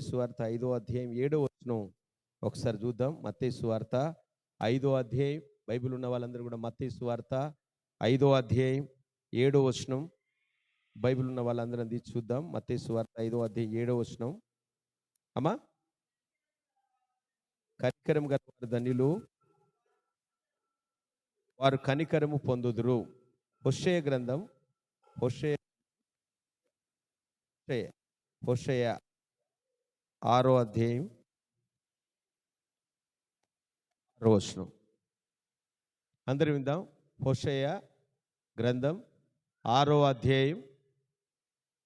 సువార్త ఐదో అధ్యాయం ఏడో వచ్చిన ఒకసారి చూద్దాం. మత్తే సువార్త ఐదో అధ్యాయం. బైబిల్ ఉన్న వాళ్ళందరూ కూడా మత్తే సువార్త ఐదో అధ్యాయం ఏడో వచనం. బైబిల్ ఉన్న వాళ్ళందరం తీసి చూద్దాం. మత్తే సువార్త ఐదో అధ్యాయం ఏడో వచనం. అమ్మా? కనికరం గల వారు ధన్యులు. వారు కనికరము పొందుదురు. హొషయ గ్రంథం. హొషయ. హొషయ. హొషయ. ఆరో అధ్యాయం ఆరో వచనం. అందరు విందాం. హోషయ్య గ్రంథం ఆరో అధ్యాయం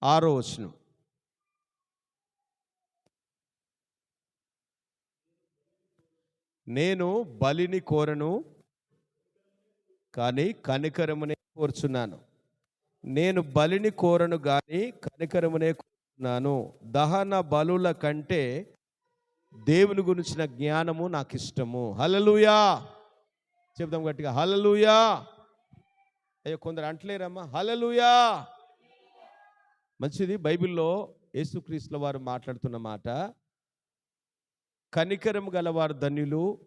ఆరో వచనం. నేను బలిని కోరను కానీ కనికరమునే కోరుచున్నాను. నేను బలిని కోరను కానీ కనికరమునే నాను దహన బలుల కంటే దేవుని గురించిన జ్ఞానము నాకు ఇష్టము హలలుయా చెప్దాం గట్టిగా. హలలుయా అయ్యో కొందరు అంటలేరమ్మా. హలలుయా మంచిది బైబిల్లో యేసుక్రీస్తుల వారు మాట్లాడుతున్న మాట. కనికరము గలవారు ధన్యులు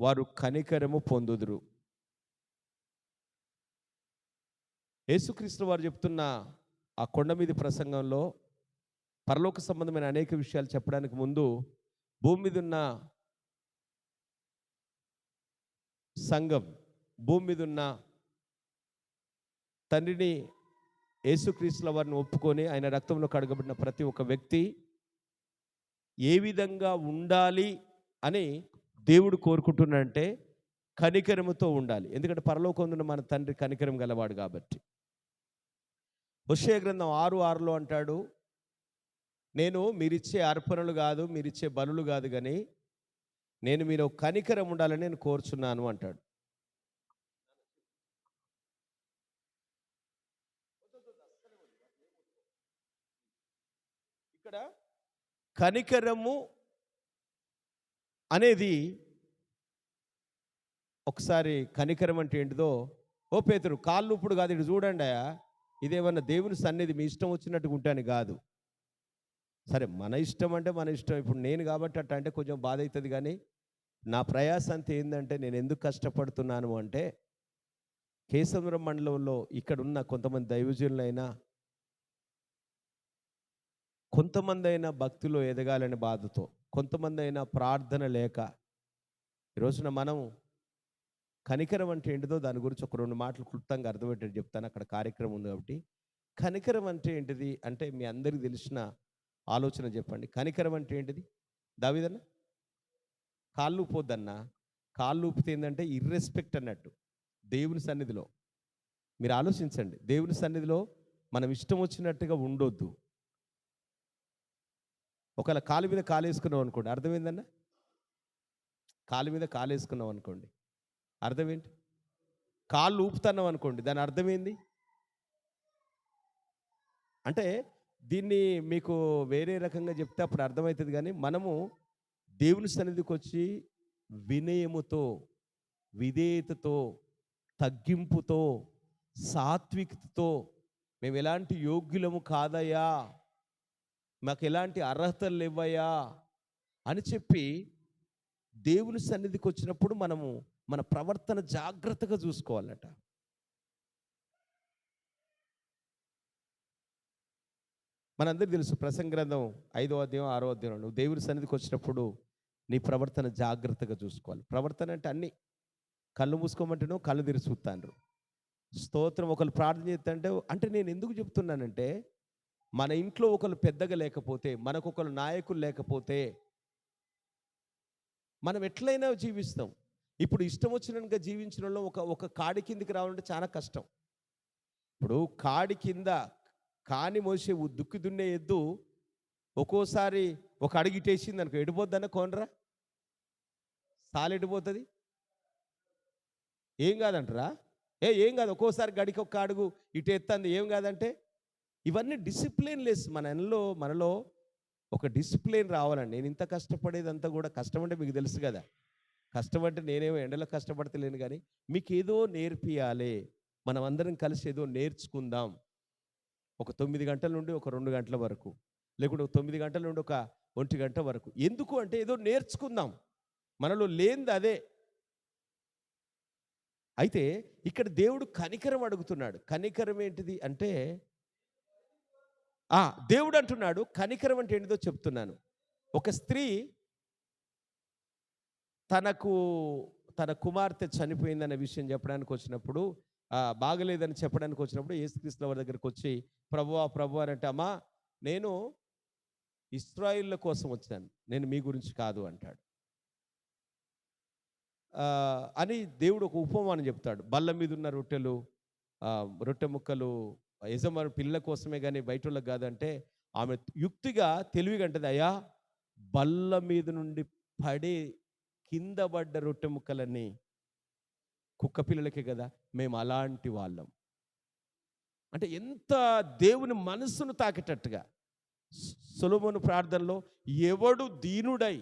వారు కనికరము పొందుదురు. యేసుక్రీస్తు వారు చెప్తున్న ఆ కొండ మీద ప్రసంగంలో పరలోక సంబంధమైన అనేక విషయాలు చెప్పడానికి ముందు భూమి మీద ఉన్న సంఘం భూమి మీద ఉన్న తండ్రిని యేసుక్రీస్తుల వారిని ఒప్పుకొని ఆయన రక్తంలో కడగబడిన ప్రతి ఒక్క వ్యక్తి ఏ విధంగా ఉండాలి అని దేవుడు కోరుకుంటున్నాడంటే కనికరముతో ఉండాలి. ఎందుకంటే పరలోకందున మన తండ్రి కనికరం గలవాడు కాబట్టి. హుషయ గ్రంథం ఆరు ఆరులో అంటాడు నేను మీరిచ్చే అర్పణలు కాదు మీరిచ్చే బలులు కాదు కానీ నేను మీరు కనికరం ఉండాలని నేను కోరుచున్నాను అంటాడు. ఇక్కడ కనికరము అనేది ఒకసారి కనికరం అంటే ఏంటిదో ఓ పేతురు కాళ్ళు ఇప్పుడు కాదు ఇటు చూడండి అయ్యా ఇదేమన్నా దేవుని సన్నిధి మీ ఇష్టం వచ్చినట్టుగా ఉంటాను కాదు. సరే మన ఇష్టం అంటే మన ఇష్టం. ఇప్పుడు నేను కాబట్టి అట్ట అంటే కొంచెం బాధ అవుతుంది కానీ నా ప్రయాస అంతా ఏంటంటే నేను ఎందుకు కష్టపడుతున్నాను అంటే కేశవరం మండలంలో ఇక్కడ ఉన్న కొంతమంది దైవజనులైనా కొంతమంది అయినా భక్తిలో ఎదగాలని బాధతో కొంతమంది అయినా ప్రార్థన లేక ఈ రోజున మనం కనికరం అంటే ఏంటిదో దాని గురించి ఒక రెండు మాటలు క్లుప్తంగా అర్థమయ్యేటట్టు చెప్తాను. అక్కడ కార్యక్రమం ఉంది కాబట్టి. కనికరం అంటే ఏంటిది? అంటే మీ అందరికీ తెలిసిన ఆలోచన చెప్పండి. కనికరం అంటే ఏంటిది? దావిదన్న? కాళ్ళు ఊపొద్దన్నా. కాళ్ళు ఊపితే ఏంటంటే ఇర్రెస్పెక్ట్ అన్నట్టు. దేవుని సన్నిధిలో. మీరు ఆలోచించండి. దేవుని సన్నిధిలో మనం ఇష్టం వచ్చినట్టుగా ఉండొద్దు. ఒకవేళ కాలు మీద కాలు వేసుకున్నాం అనుకోండి అర్థమైందన్న? కాలు మీద కాలు వేసుకున్నాం అనుకోండి. అర్థం ఏంటి కాళ్ళు ఊపుతున్నాం అనుకోండి దాని అర్థమైంది? అంటే దీన్ని మీకు వేరే రకంగా చెప్తే అప్పుడు అర్థమవుతుంది కానీ మనము దేవుని సన్నిధికి వచ్చి వినయముతో విధేయతతో తగ్గింపుతో సాత్వికతతో మేము ఎలాంటి యోగ్యులము కాదయ్యా మాకు ఎలాంటి అర్హతలు లేవయ్యా అని చెప్పి దేవుని సన్నిధికి వచ్చినప్పుడు మనము మన ప్రవర్తన జాగ్రత్తగా చూసుకోవాలట. మనందరికీ తెలుసు ప్రసంగ గ్రంథం ఐదో అధ్యాయం ఆరో అధ్యాయం నువ్వు దేవుని సన్నిధికి వచ్చినప్పుడు నీ ప్రవర్తన జాగ్రత్తగా చూసుకోవాలి. ప్రవర్తన అంటే అన్ని. కళ్ళు మూసుకోమంటేనో కళ్ళు తెరిచి చూస్తాను స్తోత్రం ఒకరు ప్రార్థన చేస్తుంటే అంటే నేను ఎందుకు చెప్తున్నానంటే మన ఇంట్లో ఒకరు పెద్దగా లేకపోతే మనకు ఒకరు నాయకులు లేకపోతే మనం ఎట్లయినా జీవిస్తాం. ఇప్పుడు ఇష్టం వచ్చినట్టుగా జీవించడంలో ఒక ఒక కాడి కిందికి రావాలంటే చాలా కష్టం. ఇప్పుడు కాడి కింద కాని మోసే దుక్కి దున్నే ఎద్దు ఒక్కోసారి ఒక అడిగిటేసింది అనుకో ఎడిపోద్దన్న కోనరా? సాలెడిపోతుంది ఏం కాదంటరా? ఏ ఏం కాదు ఒక్కోసారి గడికి ఒక్క అడుగు ఇటు ఎత్తంది ఏం కాదంటే ఇవన్నీ డిసిప్లిన్ లెస్ మన మనలో మనలో ఒక డిసిప్లిన్ రావాలండి. నేను ఇంత కష్టపడేదంతా కూడా కష్టం అంటే మీకు తెలుసు కదా. కష్టం అంటే నేనేమో ఎండలో కష్టపడతలేను కానీ మీకు ఏదో నేర్పియాలి. మనం అందరం కలిసి ఏదో నేర్చుకుందాం. ఒక తొమ్మిది గంటల నుండి ఒక రెండు గంటల వరకు లేకుంటే ఒక తొమ్మిది గంటల నుండి ఒక ఒంటి గంట వరకు. ఎందుకు అంటే ఏదో నేర్చుకుందాం. మనలో లేనిది అదే. అయితే ఇక్కడ దేవుడు కనికరం అడుగుతున్నాడు. కనికరం ఏంటిది అంటే ఆ దేవుడు అంటున్నాడు కనికరం అంటే ఏంటిదో చెప్తున్నాను. ఒక స్త్రీ తనకు తన కుమార్తె చనిపోయిందనే విషయం చెప్పడానికి వచ్చినప్పుడు బాగలేదని చెప్పడానికి వచ్చినప్పుడు యేసుక్రీస్తు వారి దగ్గరికి వచ్చి ప్రభువా ప్రభు అని అంటే అమ్మా నేను ఇస్రాయిల్ల కోసం వచ్చాను. నేను మీ గురించి కాదు అంటాడు. అని దేవుడు ఒక ఉపమానం చెప్తాడు. బల్ల మీద ఉన్న రొట్టెలు రొట్టె ముక్కలు యజమాని పిల్లల కోసమే కానీ బయట వాళ్ళకి కాదంటే ఆమె యుక్తిగా తెలివిగా అంటది అయ్యా బల్ల మీద నుండి పడి కింద పడ్డ రొట్టె ముక్కలన్నీ కుక్క పిల్లలకే కదా మేము అలాంటి వాళ్ళం. అంటే ఎంత దేవుని మనస్సును తాకేటట్టుగా. సులభను ప్రార్థనలో ఎవడు దీనుడై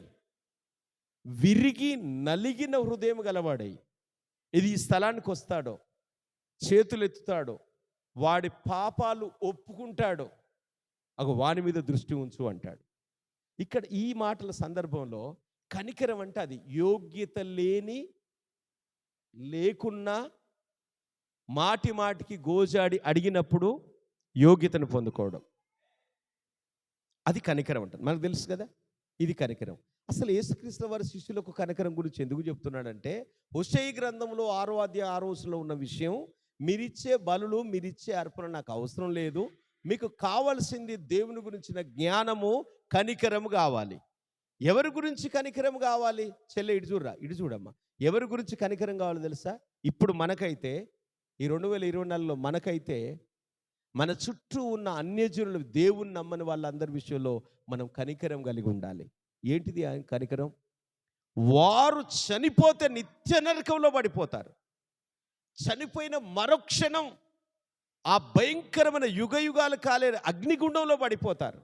విరిగి నలిగిన హృదయం గలవాడై ఇది ఈ స్థలానికి వస్తాడో చేతులు ఎత్తుతాడో వాడి పాపాలు ఒప్పుకుంటాడో అగో వాని మీద దృష్టి ఉంచు అంటాడు. ఇక్కడ ఈ మాటల సందర్భంలో కనికరం అంటే అది యోగ్యత లేని లేకున్నా మాటి మాటికి గోజాడి అడిగినప్పుడు యోగ్యతను పొందుకోవడం. అది కనికరం అంటారు. మనకు తెలుసు కదా? ఇది కనికరం. అసలు యేసుక్రీస్తు వారి శిష్యులకు కనికరం గురించి ఎందుకు చెప్తున్నాడంటే హుషయి గ్రంథంలో ఆరో అధ్యాయ ఆరో ఉన్న విషయం మీరిచ్చే బలులు మీరిచ్చే అర్పణ నాకు అవసరం లేదు. మీకు కావలసింది దేవుని గురించిన జ్ఞానము కనికరము కావాలి. ఎవరి గురించి కనికరం కావాలి? చెల్లె ఇటు చూడరా ఇటు చూడమ్మా. ఎవరి గురించి కనికరం కావాలో తెలుసా? ఇప్పుడు మనకైతే ఈ రెండు వేల ఇరవై నాలుగులో మనకైతే మన చుట్టూ ఉన్న అన్యజనులు దేవుణ్ణి నమ్మని వాళ్ళందరి విషయంలో మనం కనికరం కలిగి ఉండాలి. ఏంటిది కనికరం? వారు చనిపోతే నిత్య నరకంలో పడిపోతారు. చనిపోయిన మరుక్షణం ఆ భయంకరమైన యుగ యుగాలు కాలే అగ్నిగుండంలో పడిపోతారు.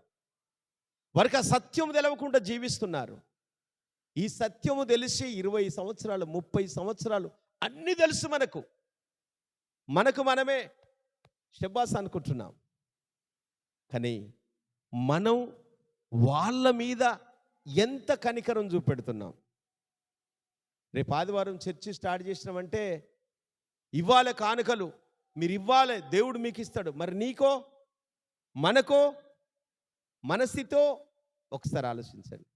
వారికి ఆ సత్యం తెలవకుండా జీవిస్తున్నారు. ఈ సత్యము తెలిసి ఇరవై సంవత్సరాలు ముప్పై సంవత్సరాలు అన్నీ తెలుసు మనకు. మనకు మనమే షబ్బాస్ అనుకుంటున్నాం. కానీ మనం వాళ్ళ మీద ఎంత కనికరం చూపెడుతున్నాం. రేపు ఆదివారం చర్చి స్టార్ట్ చేసినామంటే ఇవ్వాలి కానుకలు. మీరు ఇవ్వాలి దేవుడు మీకు ఇస్తాడు మరి నీకో మనకో మన ఒకసారి ఆలోచించండి.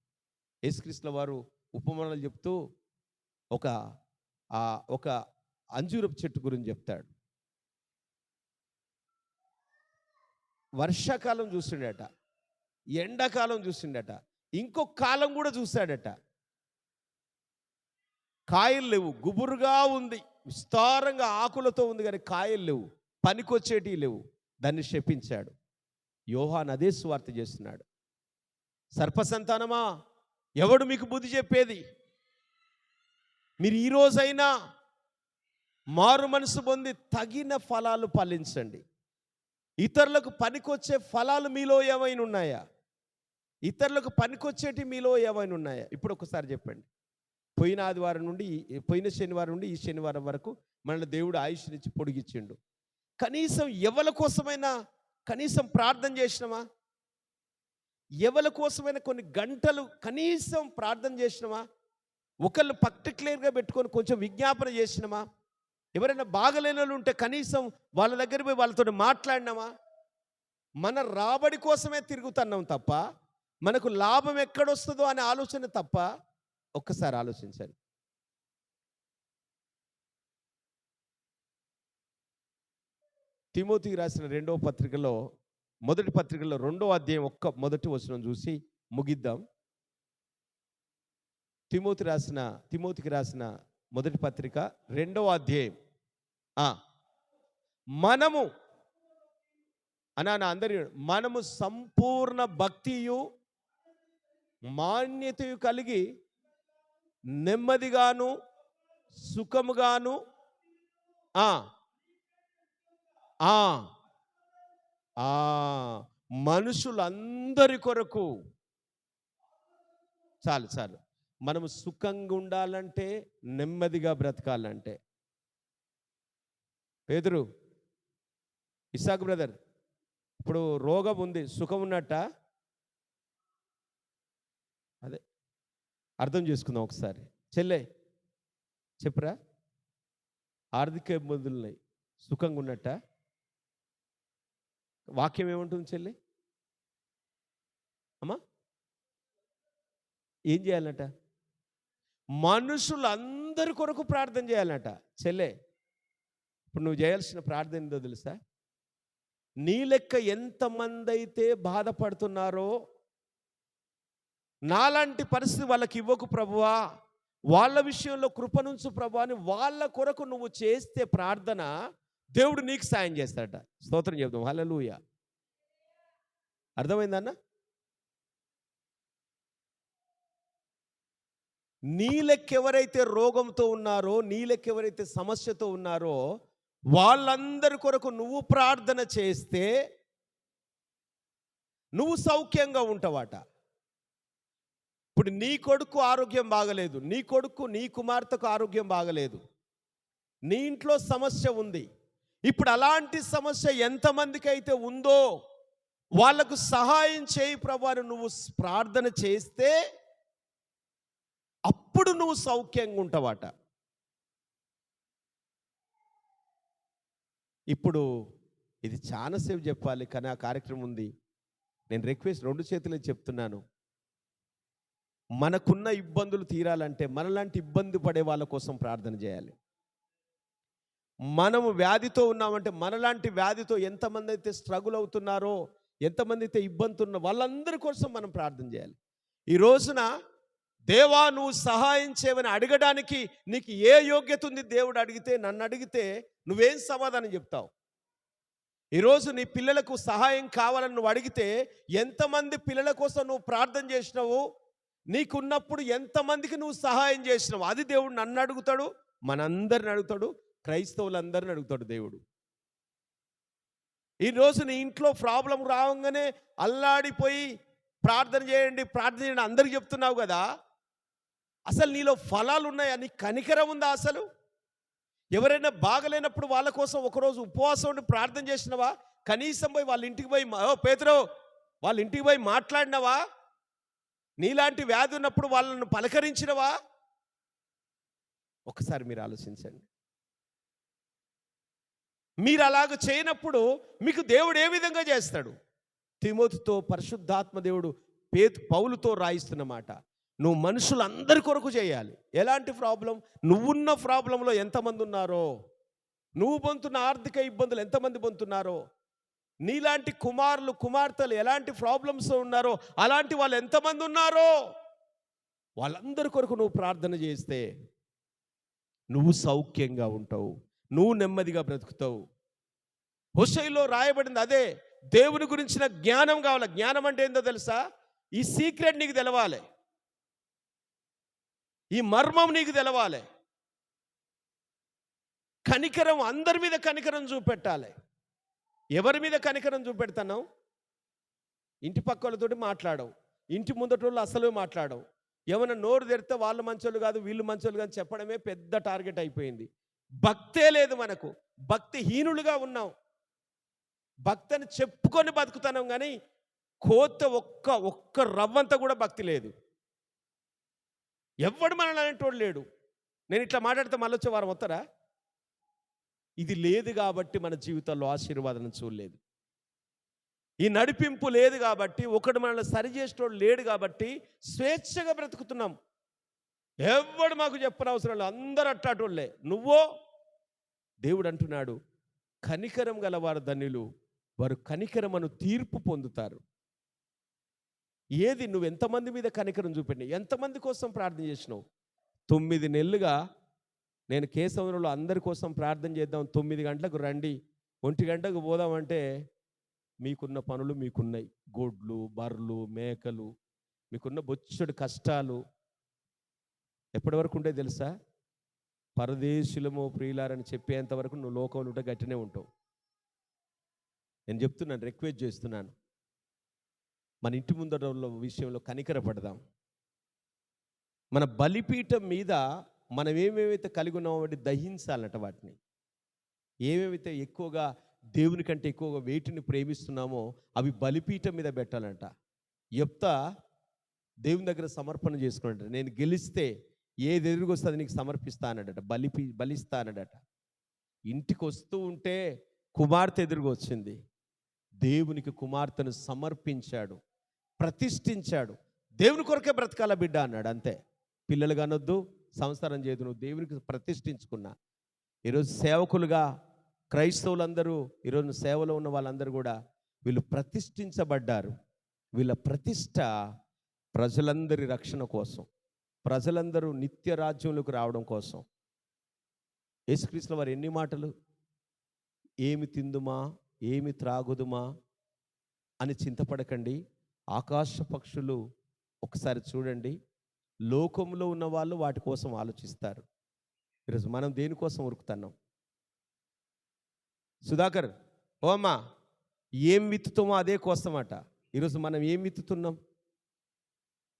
యేసుక్రీస్తుల వారు ఉపమానాలు చెప్తూ ఒక ఆ, ఒక అంజూరపు చెట్టు గురించి చెప్తాడు. వర్షాకాలం చూసిండట ఎండాకాలం చూసిండట ఇంకొక కాలం కూడా చూశాడట కాయలు లేవు గుబురుగా ఉంది విస్తారంగా ఆకులతో ఉంది కానీ కాయలు లేవు పనికొచ్చేటివి లేవు. దాన్ని శపించాడు. యోహాన్ అదే స్వార్థ చేస్తున్నాడు. సర్పసంతానమా? ఎవడు మీకు బుద్ధి చెప్పేది? మీరు ఈ మారు మనసు పొంది తగిన ఫలాలు పాలించండి. ఇతరులకు పనికొచ్చే ఫలాలు మీలో ఏమైనా ఉన్నాయా? ఇతరులకు పనికొచ్చేటి మీలో ఏమైనా ఉన్నాయా? ఇప్పుడు ఒకసారి చెప్పండి. పోయిన ఆదివారం నుండి పోయిన శనివారం నుండి ఈ శనివారం వరకు మన దేవుడు ఆయుష్నిచ్చి పొడిగిచ్చిండు. కనీసం ఎవల కోసమైనా కనీసం ప్రార్థన చేసినామా? ఎవల కోసమైనా కొన్ని గంటలు కనీసం ప్రార్థన చేసినామా? ఒకళ్ళు పర్టికులర్గా పెట్టుకొని కొంచెం విజ్ఞాపన చేసినామా? ఎవరైనా బాగలేని వాళ్ళు ఉంటే కనీసం వాళ్ళ దగ్గర పోయి వాళ్ళతో మాట్లాడినామా? మన రాబడి కోసమే తిరుగుతున్నాం తప్ప మనకు లాభం ఎక్కడొస్తుందో అనే ఆలోచన తప్ప ఒక్కసారి ఆలోచించండి. తిమోతికి రాసిన రెండవ పత్రికలో మొదటి పత్రికలో రెండో అధ్యాయం ఒక్క మొదటి వచనం చూసి ముగిద్దాం. తిమోతి రాసిన తిమోతికి రాసిన మొదటి పత్రిక రెండవ అధ్యాయం. మనము అనా నా అందరి మనము సంపూర్ణ భక్తియు మాన్యతయు కలిగి నెమ్మదిగాను సుఖముగాను ఆ. ఆ. ఆ. మనుషులందరి కొరకు చాలు చాలు. మనము సుఖంగా ఉండాలంటే నెమ్మదిగా బ్రతకాలంటే. పేదరు ఇసాక్ బ్రదర్ ఇప్పుడు రోగం ఉంది సుఖం ఉన్నట్ట? అదే అర్థం చేసుకుందాం ఒకసారి. చెల్లె చెప్పురా. ఆర్థిక ఇబ్బందులున్నాయి సుఖంగా ఉన్నట్ట? వాక్యం ఏముంటుంది చెల్లి? అమ్మా ఏం చేయాలన్నట? మనుషులందరి కొరకు ప్రార్థన చేయాలన్నట. చెల్లె ఇప్పుడు నువ్వు చేయాల్సిన ప్రార్థన ఏందో తెలుసా? నీ లెక్క ఎంతమంది అయితే బాధపడుతున్నారో నాలాంటి పరిస్థితి వాళ్ళకి ఇవ్వకు ప్రభువా. వాళ్ళ విషయంలో కృపనుంచు ప్రభు అని వాళ్ళ కొరకు నువ్వు చేస్తే ప్రార్థన దేవుడు నీకు సాయం చేస్తాడట. స్తోత్రం వాళ్ళ లూయ అర్థమైందన్న నీ లెక్కెవరైతే రోగంతో ఉన్నారో నీ సమస్యతో ఉన్నారో వాళ్ళందరి కొరకు నువ్వు ప్రార్థన చేస్తే నువ్వు సౌఖ్యంగా ఉంటావాట. ఇప్పుడు నీ కొడుకు ఆరోగ్యం బాగలేదు నీ కొడుకు నీ కుమార్తెకు ఆరోగ్యం బాగలేదు నీ ఇంట్లో సమస్య ఉంది. ఇప్పుడు అలాంటి సమస్య ఎంతమందికి అయితే ఉందో వాళ్ళకు సహాయం చేయి ప్రభాని నువ్వు ప్రార్థన చేస్తే అప్పుడు నువ్వు సౌఖ్యంగా ఉంటావాట. ఇప్పుడు ఇది చాలాసేపు చెప్పాలి కానీ ఆ కార్యక్రమం ఉంది. నేను రిక్వెస్ట్ రెండు చేతులే చెప్తున్నాను. మనకున్న ఇబ్బందులు తీరాలంటే మనలాంటి ఇబ్బంది పడే వాళ్ళ కోసం ప్రార్థన చేయాలి. మనము వ్యాధితో ఉన్నామంటే మనలాంటి వ్యాధితో ఎంతమంది అయితే స్ట్రగుల్ అవుతున్నారో ఎంతమంది అయితే ఇబ్బంది ఉన్న వాళ్ళందరి కోసం మనం ప్రార్థన చేయాలి. ఈ రోజున దేవా నువ్వు సహాయం చేయమని అడగడానికి నీకు ఏ యోగ్యత ఉంది? దేవుడు అడిగితే నన్ను అడిగితే నువ్వేం సమాధానం చెప్తావు? ఈరోజు నీ పిల్లలకు సహాయం కావాలని నువ్వు అడిగితే ఎంతమంది పిల్లల కోసం నువ్వు ప్రార్థన చేసినావు? నీకున్నప్పుడు ఎంతమందికి నువ్వు సహాయం చేసినావు? అది దేవుడు నన్ను అడుగుతాడు మనందరిని అడుగుతాడు క్రైస్తవులందరిని అడుగుతాడు దేవుడు. ఈరోజు నీ ఇంట్లో ప్రాబ్లం రావంగానే అల్లాడిపోయి ప్రార్థన చేయండి ప్రార్థన చేయండి అందరికి చెప్తున్నావు కదా? అసలు నీలో ఫలాలు ఉన్నాయా నీ కనికరం ఉందా అసలు? ఎవరైనా బాగలేనప్పుడు వాళ్ళ కోసం ఒకరోజు ఉపవాసం ఉండి ప్రార్థన చేసినవా? కనీసం పోయి వాళ్ళ ఇంటికి పోయి ఓ పేతురో వాళ్ళ ఇంటికి పోయి మాట్లాడినవా? నీలాంటి వ్యాధి ఉన్నప్పుడు వాళ్ళను పలకరించినవా? ఒకసారి మీరు ఆలోచించండి. మీరు అలాగ చేయనప్పుడు మీకు దేవుడు ఏ విధంగా చేస్తాడు? తిమోతితో పరిశుద్ధాత్మ దేవుడు పేతు పౌలుతో రాయిస్తున్నమాట నువ్వు మనుషులందరి కొరకు చేయాలి. ఎలాంటి ప్రాబ్లం? నువ్వున్న ప్రాబ్లంలో ఎంతమంది ఉన్నారో? నువ్వు పొందుతున్న ఆర్థిక ఇబ్బందులు ఎంతమంది పొందుతున్నారో? నీలాంటి కుమారులు కుమార్తెలు ఎలాంటి ప్రాబ్లమ్స్ ఉన్నారో? అలాంటి వాళ్ళు ఎంతమంది ఉన్నారో? వాళ్ళందరి కొరకు నువ్వు ప్రార్థన చేస్తే నువ్వు సౌఖ్యంగా ఉంటావు. నువ్వు నెమ్మదిగా బ్రతుకుతావు. హుషైలో రాయబడింది అదే. దేవుని గురించిన జ్ఞానం కావాలి? జ్ఞానం అంటే ఏందో తెలుసా? ఈ సీక్రెట్ నీకు తెలవాలి. ఈ మర్మం నీకు తెలవాలి. కనికరం అందరి మీద కనికరం చూపెట్టాలి. ఎవరి మీద కనికరం చూపెడతావు ఇంటి పక్క వాళ్ళతోటి మాట్లాడవు. ఇంటి ముందటోళ్ళు అసలు మాట్లాడవు. ఏమైనా నోరు తెరితే వాళ్ళు మంచోళ్ళు కాదు వీళ్ళు మంచోళ్ళు కాదు చెప్పడమే పెద్ద టార్గెట్ అయిపోయింది. భక్తే లేదు మనకు. భక్తి హీనులుగా ఉన్నాం భక్తిని చెప్పుకొని బతుకుతున్నాం కానీ కోత ఒక్క ఒక్క రవ్వంతా కూడా భక్తి లేదు. ఎవడు మనల్ని అనేటోడు లేడు. నేను ఇట్లా మాట్లాడితే మళ్ళీ వచ్చే వారం వస్తారా? ఇది లేదు కాబట్టి మన జీవితంలో ఆశీర్వాదం చూడలేదు. ఈ నడిపింపు లేదు కాబట్టి ఒకడు మనల్ని సరి చేసేటోడు లేడు కాబట్టి స్వేచ్ఛగా బ్రతుకుతున్నాం. ఎవడు మాకు చెప్పనవసరం లేదు. అందరు అట్టాటోళ్ళే నువ్వో? దేవుడు అంటున్నాడు కనికరం గలవారు ధన్యులు వారు కనికరమను తీర్పు పొందుతారు. ఏది నువ్వు ఎంతమంది మీద కనికరం చూపెట్టి ఎంతమంది కోసం ప్రార్థన చేసినావు? తొమ్మిది నెలలుగా నేను కేశవరంలో అందరి కోసం ప్రార్థన చేద్దాం తొమ్మిది గంటలకు రండి ఒంటి గంటకు పోదామంటే మీకున్న పనులు మీకున్నాయి. గొడ్లు బర్రెలు మేకలు మీకున్న బొచ్చుడు కష్టాలు. ఎప్పటి వరకు ఉంటే తెలుసా? పరదేశులమో ప్రియులారని చెప్పేంత వరకు నువ్వు లోకంలో ఉంటే గట్టినే ఉంటావు. నేను చెప్తున్నాను రిక్వెస్ట్ చేస్తున్నాను. మన ఇంటి ముందర విషయంలో కనికరపడదాం. మన బలిపీఠం మీద మనం ఏమేమైతే కలిగి ఉన్నామో వాటి వాటిని. ఏమేమైతే ఎక్కువగా దేవుని కంటే ఎక్కువగా వేటిని ప్రేమిస్తున్నామో అవి బలిపీఠం మీద పెట్టాలంట. చెప్తా దేవుని దగ్గర సమర్పణ చేసుకున్నాడట. నేను గెలిస్తే ఏది ఎదురుగొస్తే అది నీకు సమర్పిస్తానడట అన్నాడట. బలిపి ఇంటికి వస్తూ ఉంటే కుమార్తె ఎదురుగా వచ్చింది. దేవునికి కుమార్తెను సమర్పించాడు. ప్రతిష్ఠించాడు. దేవుని కొరకే బ్రతకాల బిడ్డ అన్నాడు. అంతే. పిల్లలు కానొద్దు సంసారం చేయదు నువ్వు దేవునికి ప్రతిష్ఠించుకున్నా. ఈరోజు సేవకులుగా క్రైస్తవులందరూ ఈరోజు సేవలో ఉన్న వాళ్ళందరూ కూడా వీళ్ళు ప్రతిష్ఠించబడ్డారు. వీళ్ళ ప్రతిష్ట ప్రజలందరి రక్షణ కోసం ప్రజలందరూ నిత్య రాజ్యంలోకి రావడం కోసం. యేసుక్రీస్తుల వారు ఎన్ని మాటలు? ఏమి తిందుమా? ఏమి త్రాగుదుమా? అని చింతపడకండి. ఆకాశ పక్షులు ఒకసారి చూడండి. లోకంలో ఉన్న వాళ్ళు వాటి కోసం ఆలోచిస్తారు. ఈరోజు మనం దేనికోసం ఉరుకుతున్నాం? సుధాకర్ ఓ అమ్మా ఏం విత్తుతామో అదే కోసమట. ఈరోజు మనం ఏం విత్తుతున్నాం?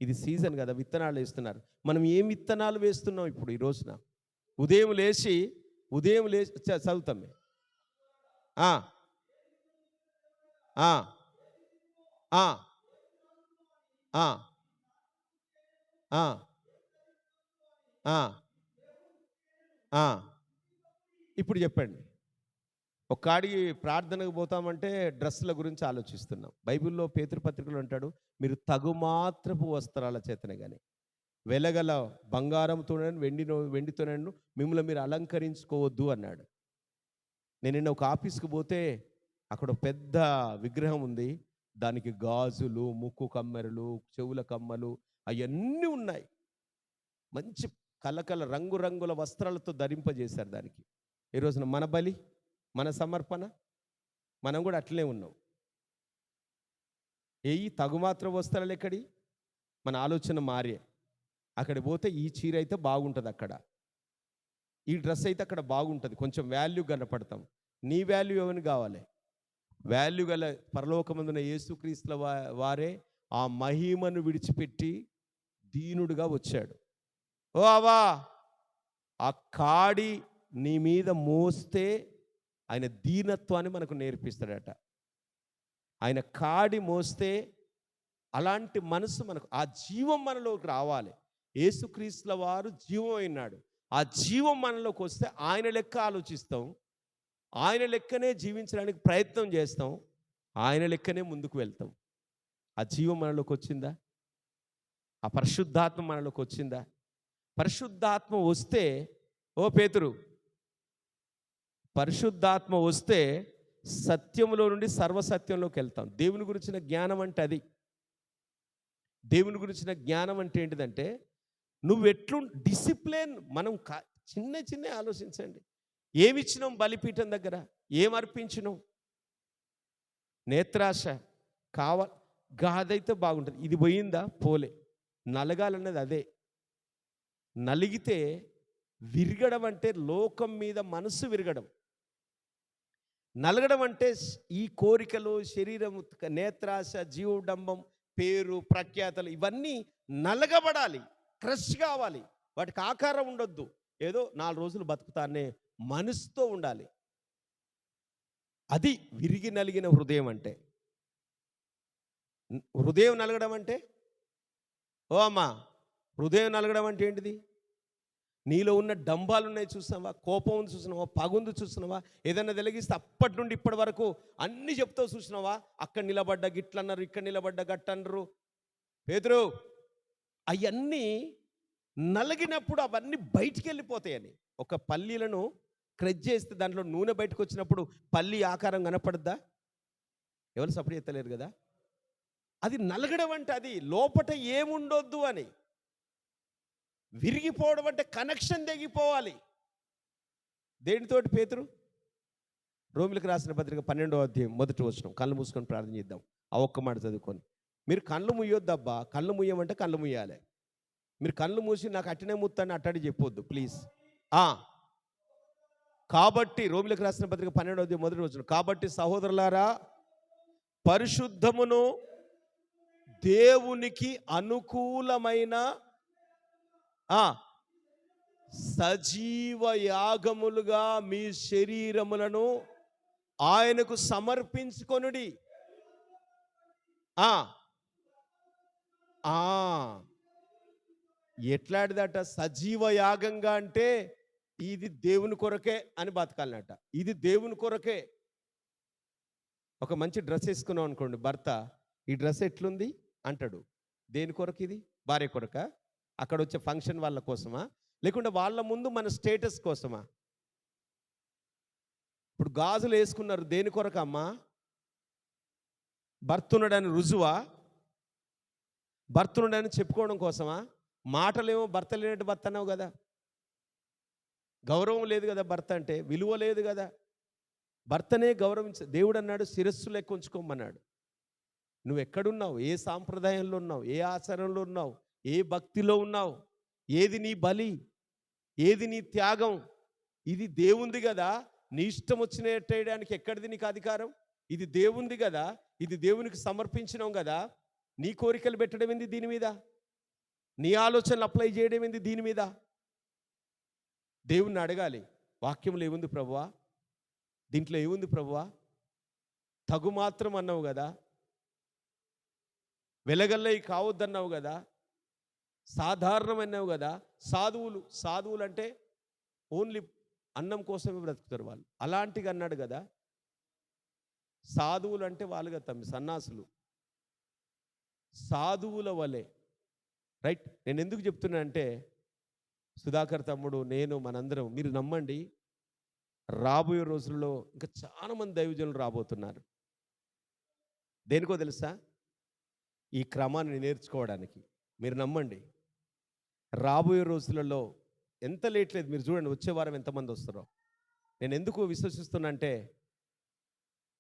ఇది సీజన్ కదా విత్తనాలు వేస్తున్నారు. మనం ఏం విత్తనాలు వేస్తున్నాం ఇప్పుడు ఈ రోజున? ఉదయం లేచి ఉదయం లేచి చ- చదువుతాం ఆ. ఆ. ఇప్పుడు చెప్పండి. ఒక ప్రార్థనకు పోతామంటే డ్రెస్సుల గురించి ఆలోచిస్తున్నాం. బైబిల్లో పేతృపత్రికలు అంటాడు మీరు తగుమాత్రపు వస్త్రాల చేతనే కానీ వెలగల బంగారంతోనే వెండి వెండితోనూ మిమ్మల్ని మీరు అలంకరించుకోవద్దు అన్నాడు. నేను నిన్న ఒక ఆఫీస్కి పోతే అక్కడ పెద్ద విగ్రహం ఉంది. దానికి గాజులు ముక్కు కమ్మెరలు చెవుల కమ్మలు అవన్నీ ఉన్నాయి. మంచి కలకల రంగురంగుల వస్త్రాలతో ధరింపజేశారు దానికి. ఈ రోజున మన బలి మన సమర్పణ మనం కూడా అట్లే ఉన్నాం. ఏ తగుమాత్ర వస్త్రాలు ఎక్కడి? మన ఆలోచన మారే. అక్కడ పోతే ఈ చీర అయితే బాగుంటుంది అక్కడ. ఈ డ్రెస్ అయితే అక్కడ బాగుంటుంది. కొంచెం వాల్యూ కనపడతాం. నీ వాల్యూ ఏమని కావాలి? వాల్యూ గల పరలోకమందున యేసుక్రీస్తుల వారే ఆ మహిమను విడిచిపెట్టి దీనుడుగా వచ్చాడు. ఓ అవా ఆ కాడి నీ మీద మోస్తే ఆయన దీనత్వాన్ని మనకు నేర్పిస్తాడట. ఆయన కాడి మోస్తే అలాంటి మనసు మనకు ఆ జీవం మనలోకి రావాలి. యేసుక్రీస్తుల వారు జీవం అయినాడు. ఆ జీవం మనలోకి వస్తే ఆయన లెక్క ఆలోచిస్తాం. ఆయన లెక్కనే జీవించడానికి ప్రయత్నం చేస్తాం. ఆయన లెక్కనే ముందుకు వెళ్తాం. ఆ జీవం మనలోకి వచ్చిందా? ఆ పరిశుద్ధాత్మ మనలోకి వచ్చిందా? పరిశుద్ధాత్మ వస్తే ఓ పేతురు పరిశుద్ధాత్మ వస్తే సత్యంలో నుండి సర్వసత్యంలోకి వెళ్తాం. దేవుని గురించిన జ్ఞానం అంటే అది. దేవుని గురించిన జ్ఞానం అంటే ఏంటిదంటే నువ్వు ఎట్లు డిసిప్లిన్ మనం కా- చిన్న చిన్న ఆలోచించండి. ఏమిచ్చినాం బలిపీఠం దగ్గర? ఏం అర్పించినాం నేత్రాశ కావ గాదైతే బాగుంటుంది. ఇది పోయిందా? పోలే. నలగాలన్నది అదే. నలిగితే విరగడం అంటే లోకం మీద మనసు విరగడం. నలగడం అంటే ఈ కోరికలు శరీరం నేత్రాశ జీవడంబం పేరు ప్రఖ్యాతలు ఇవన్నీ నలగబడాలి. క్రష్ కావాలి. వాటికి ఆకారం ఉండొద్దు. ఏదో నాలుగు రోజులు బతుకుతానే మనసుతో ఉండాలి. అది విరిగి నలిగిన హృదయం అంటే. హృదయం నలగడం అంటే? ఓ అమ్మా హృదయం నలగడం అంటే ఏంటిది? నీలో ఉన్న డంబాలు ఉన్నాయి చూసినావా కోపం ఉంది చూసినావా పగుంది చూసినావా ఏదైనా వెలిగిస్తే అప్పటి నుండి ఇప్పటి వరకు అన్ని చెప్తావు చూసినావా అక్కడ నిలబడ్డ గిట్లన్నారు ఇక్కడ నిలబడ్డ గట్టన్నారు. పేదరు అవన్నీ నలిగినప్పుడు అవన్నీ బయటికి వెళ్ళిపోతాయని. ఒక పల్లీలను క్రెజ్ చేస్తే దాంట్లో నూనె బయటకు వచ్చినప్పుడు పల్లి ఆకారం కనపడద్దా? ఎవరు సపోర్ట్ చేస్తలేరు కదా? అది నలగడం అంటే అది లోపట ఏముండొద్దు అని. విరిగిపోవడం అంటే కనెక్షన్ తెగిపోవాలి. దేనితోటి పేతురు? రోమిలకు రాసిన పత్రిక పన్నెండవ అధ్యాయం మొదటి వచ్చిన కళ్ళు మూసుకొని ప్రార్థన చేద్దాం. ఆ ఒక్క మాట చదువుకొని. మీరు కళ్ళు ముయ్యొద్దబ్బా కళ్ళు ముయ్యమంటే కళ్ళు ముయ్యాలి మీరు కళ్ళు మూసి నాకు అట్టనే ముత్తాన్ని అట్టడి చెప్పొద్దు ప్లీజ్. ఆ కాబట్టి రోమిలకు రాసిన పత్రిక పన్నెండవది మొదటి వచ్చిన కాబట్టి సహోదరులారా పరిశుద్ధమును దేవునికి అనుకూలమైన ఆ, సజీవ యాగములుగా మీ శరీరములను ఆయనకు సమర్పించుకొనుడి. ఆ ఎట్లాడిదట సజీవ యాగంగా అంటే ఇది దేవుని కొరకే అని బతకాలన్నట ఇది దేవుని కొరకే. ఒక మంచి డ్రెస్ వేసుకున్నాం అనుకోండి భర్త ఈ డ్రెస్ ఎట్లుంది? అంటాడు. దేని కొరకు ఇది? భార్య కొరక? అక్కడ వచ్చే ఫంక్షన్ వాళ్ళ కోసమా? లేకుంటే వాళ్ళ ముందు మన స్టేటస్ కోసమా? ఇప్పుడు గాజులు వేసుకున్నారు దేని కొరక అమ్మా? భర్తునుడని రుజువా? భర్తునుడని చెప్పుకోవడం కోసమా? మాటలేమో భర్త లేనట్టు భర్త అన్నావు కదా. గౌరవం లేదు కదా భర్త అంటే? విలువ లేదు కదా. భర్తనే గౌరవించ దేవుడు అన్నాడు శిరస్సు లెక్క ఉంచుకోమన్నాడు. నువ్వు ఎక్కడున్నావు ఏ సాంప్రదాయంలో ఉన్నావు? ఏ ఆచారంలో ఉన్నావు? ఏ భక్తిలో ఉన్నావు? ఏది నీ బలి? ఏది నీ త్యాగం? ఇది దేవుంది కదా. నీ ఇష్టం వచ్చినట్టేయడానికి ఎక్కడిది నీకు అధికారం? ఇది దేవుంది కదా. ఇది దేవునికి సమర్పించినాం కదా. నీ కోరికలు పెట్టడం ఏంది దీని మీద? నీ ఆలోచనలు అప్లై చేయడం ఏంది దీని మీద? దేవుణ్ణి అడగాలి వాక్యంలో ఏముంది ప్రభువా? దీంట్లో ఏముంది ప్రభువా? తగు మాత్రం అన్నావు కదా? వెలగల్లై కావద్దన్నావు కదా? సాధారణమన్నావు కదా? సాధువులు సాధువులు అంటే ఓన్లీ అన్నం కోసమే బ్రతుకుతారు వాళ్ళు. అలాంటిగా అన్నాడు కదా? సాధువులు అంటే వాళ్ళుగా తమ్మి సన్నాసులు. సాధువుల వలె. రైట్? నేను ఎందుకు చెప్తున్నా అంటే సుధాకర్ తమ్ముడు నేను మనందరం మీరు నమ్మండి రాబోయే రోజుల్లో ఇంకా చాలామంది దైవజనులు రాబోతున్నారు. దేనికో తెలుసా? ఈ క్రమాన్ని నేర్చుకోవడానికి. మీరు నమ్మండి. రాబోయే రోజులలో ఎంత లేట్ లేదు మీరు చూడండి వచ్చే వారం ఎంతమంది వస్తారో. నేను ఎందుకు విశ్వసిస్తున్నానంటే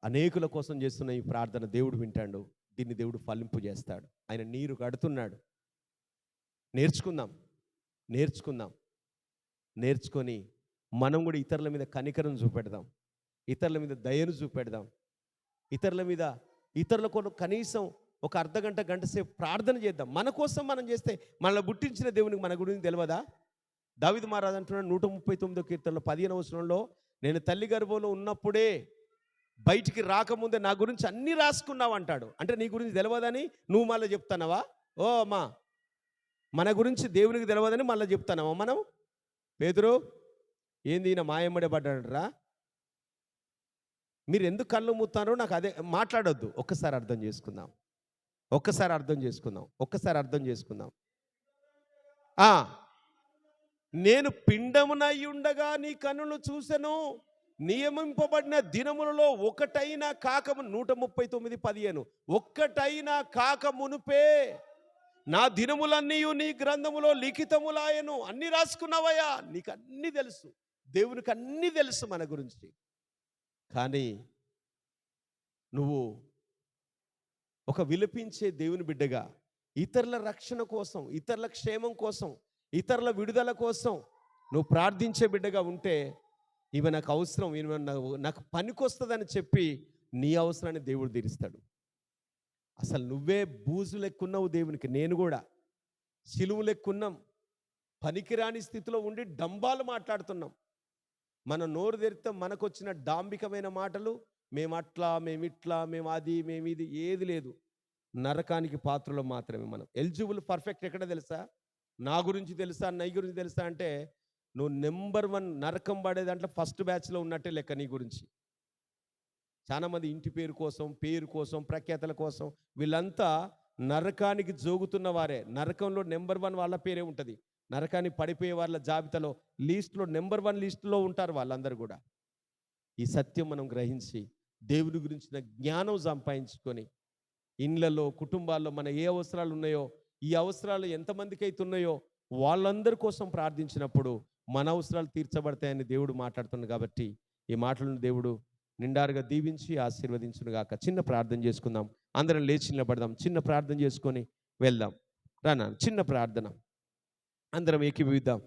అనేకుల కోసం చేస్తున్న ఈ ప్రార్థన దేవుడు వింటాడు దీన్ని దేవుడు ఫలింపు చేస్తాడు ఆయన నీరు కడుతున్నాడు. నేర్చుకుందాం. నేర్చుకుందాం. నేర్చుకొని మనం కూడా ఇతరుల మీద కనికరం చూపెడదాం. ఇతరుల మీద దయను చూపెడదాం. ఇతరుల మీద ఇతరుల కొరకు కనీసం ఒక అర్ధ గంట గంట సేపు ప్రార్థన చేద్దాం. మన కోసం మనం చేస్తే మనల్ని పుట్టించిన దేవునికి మన గురించి తెలియదా దావిద్ మహారాజ్ అంటున్నాడు నూట ముప్పై తొమ్మిదో కీర్తనలో పదిహేను అవసరంలో నేను తల్లి గర్భంలో ఉన్నప్పుడే బయటికి రాకముందే నా గురించి అన్నీ రాసుకున్నావు అంటాడు. అంటే నీ గురించి తెలియదని నువ్వు మళ్ళీ చెప్తానవా ఓ అమ్మా! మన గురించి దేవునికి తెలియదని మళ్ళీ చెప్తానమ్మా మనం. పేదరు ఏంది ఈయన మాయమ్మడే పడ్డాడరా మీరు ఎందుకు కళ్ళు మూస్తారో నాకు అదే మాట్లాడొద్దు. ఒక్కసారి అర్థం చేసుకుందాం. ఒక్కసారి అర్థం చేసుకుందాం. ఒక్కసారి అర్థం చేసుకుందాం. ఆ, నేను పిండమునై ఉండగా నీ కన్నులు చూసెను. నియమింపబడిన దినములలో ఒకటైనా కాకము నూట ముప్పై తొమ్మిది పదిహేను. ఒక్కటైనా కాక మునుపే. నా దినములన్నీ నీ గ్రంథములో లిఖితములాయను. అన్ని రాసుకున్నావయ్యా? నీకు అన్ని తెలుసు. దేవునికి అన్ని తెలుసు మన గురించి. కానీ నువ్వు ఒక విలపించే దేవుని బిడ్డగా ఇతరుల రక్షణ కోసం ఇతరుల క్షేమం కోసం ఇతరుల విడుదల కోసం నువ్వు ప్రార్థించే బిడ్డగా ఉంటే ఇవి నాకు అవసరం ఇవి నాకు- నాకు పనికొస్తుందని చెప్పి నీ అవసరాన్ని దేవుడు తీరుస్తాడు. అసలు నువ్వే బూజు లెక్కున్నావు దేవునికి నేను కూడా. సిలువు లెక్కున్నాం. పనికిరాని స్థితిలో ఉండి డంబాలు మాట్లాడుతున్నాం. మన నోరు తెరితే మనకు వచ్చిన డాంబికమైన మాటలు మేము అట్లా మేము ఇట్లా మేము అది మేము ఇది ఏది లేదు. నరకానికి పాత్రలో మాత్రమే మనం. ఎలిజిబుల్ పర్ఫెక్ట్ ఎక్కడ తెలుసా? నా గురించి తెలుసా? నై గురించి తెలుసా? అంటే నువ్వు నెంబర్ వన్ నరకం పడే దాంట్లో ఫస్ట్ బ్యాచ్లో ఉన్నట్టే లెక్క నీ గురించి. చాలామంది ఇంటి పేరు కోసం పేరు కోసం ప్రఖ్యాతల కోసం వీళ్ళంతా నరకానికి జోగుతున్న వారే. నరకంలో నెంబర్ వన్ వాళ్ళ పేరే ఉంటుంది. నరకానికి పడిపోయే వాళ్ళ జాబితాలో లీస్ట్లో నెంబర్ వన్ లిస్టులో ఉంటారు వాళ్ళందరూ కూడా. ఈ సత్యం మనం గ్రహించి దేవుని గురించిన జ్ఞానం సంపాదించుకొని ఇండ్లలో కుటుంబాల్లో మన ఏ అవసరాలు ఉన్నాయో ఈ అవసరాలు ఎంతమందికి అయితే ఉన్నాయో వాళ్ళందరి కోసం ప్రార్థించినప్పుడు మన అవసరాలు తీర్చబడతాయని దేవుడు మాట్లాడుతున్నాడు కాబట్టి ఈ మాటలను దేవుడు నిండారుగా దీవించి ఆశీర్వదించునుగాక. చిన్న ప్రార్థన చేసుకుందాం. అందరం లేచి నిలబడదాం. చిన్న ప్రార్థన చేసుకొని వెళ్దాం. రానా చిన్న ప్రార్థన. అందరం ఏకీభవిద్దాం.